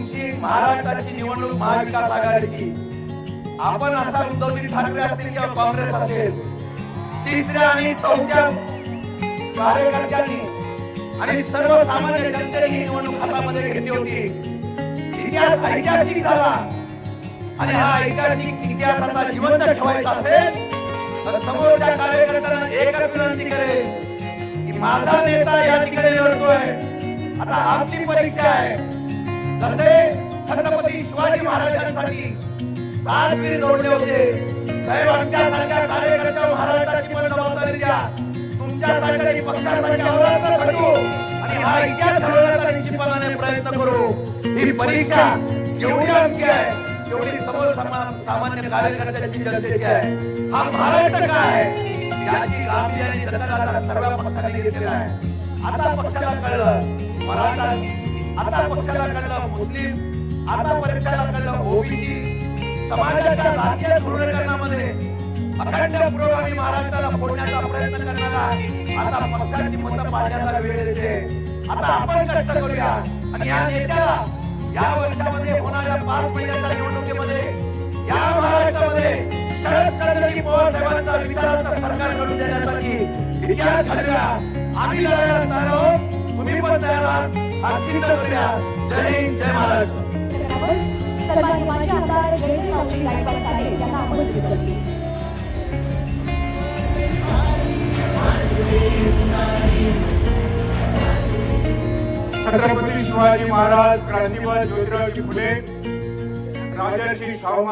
तुमची महाराष्ट्राची निवडणूक महाविकास आघाडीची. आपण असा उद्धवजी ठाकरे असेल किंवा काँग्रेस असेल. तिसऱ्या आणि चौथ्या कार्यकर्त्यांनी आणि सर्वसामान्य जनतेने ही निवडणूक हातामध्ये घेतली होती. इतिहास ऐतिहासिक झाला. आणि हा ऐतिहासिक इतिहासाचा जिवंत ठेवायचा असेल तर समोरच्या कार्यकर्त्यांना एकच विनंती करेल की माझा नेता या ठिकाणी निवडतोय आता आपली परीक्षा आहे. जसे छत्रपती शिवाजी महाराजांसाठी सात वीर जोडले होते. साहेब आमच्यासारख्या कार्यकर्त्या महाराष्ट्राची पण जबाबदारी द्या. तुमच्यासारख्या आणि पक्षासाठी अहोरात्र आणि हा इतिहास घडवण्याचा निश्चितपणाने प्रयत्न करू. ही परीक्षा जेवढी आमची आहे तेवढी समोर सामान्य कार्यकर्त्याची जनतेची आहे. हा महाराष्ट्र काय आहे? याची गांभीर्याने दखल सर्व पक्षांनी घेतलेला आहे. आता पक्षाला कळलं मराठा आता पक्षाला कळलं मुस्लिम आता पक्षाला कळलं ओबीसी. समाजाच्या जातीय धोरणकरणामध्ये अखंड पुरोगामी महाराष्ट्राला फोडण्याचा प्रयत्न करणारा आता पक्षाची मतं पाडण्याचा वेळ येते. आता आपण कष्ट करूया. आणि या नेत्याला या वर्षामध्ये होणाऱ्या पाच महिन्याच्या निवडणुकीमध्ये या महाराष्ट्रामध्ये शरदचंद्रजी पवार साहेबांचा विचाराचा सरकार करून देण्यासाठी इतिहास घडूया आम्ही लढायला तयार. आहोत तुम्ही पण तयार आहात सिद्ध करूया जय हिंद जय महाराष्ट्र आपण सर्वांनी माझे आमदार जयंत रावजी गायकवाड साहेब यांना आमंत्रित करते. छत्रपती शिवाजी महाराज क्रांतीवाद ज्योतिरावजी फुले. राजर्षी शाहू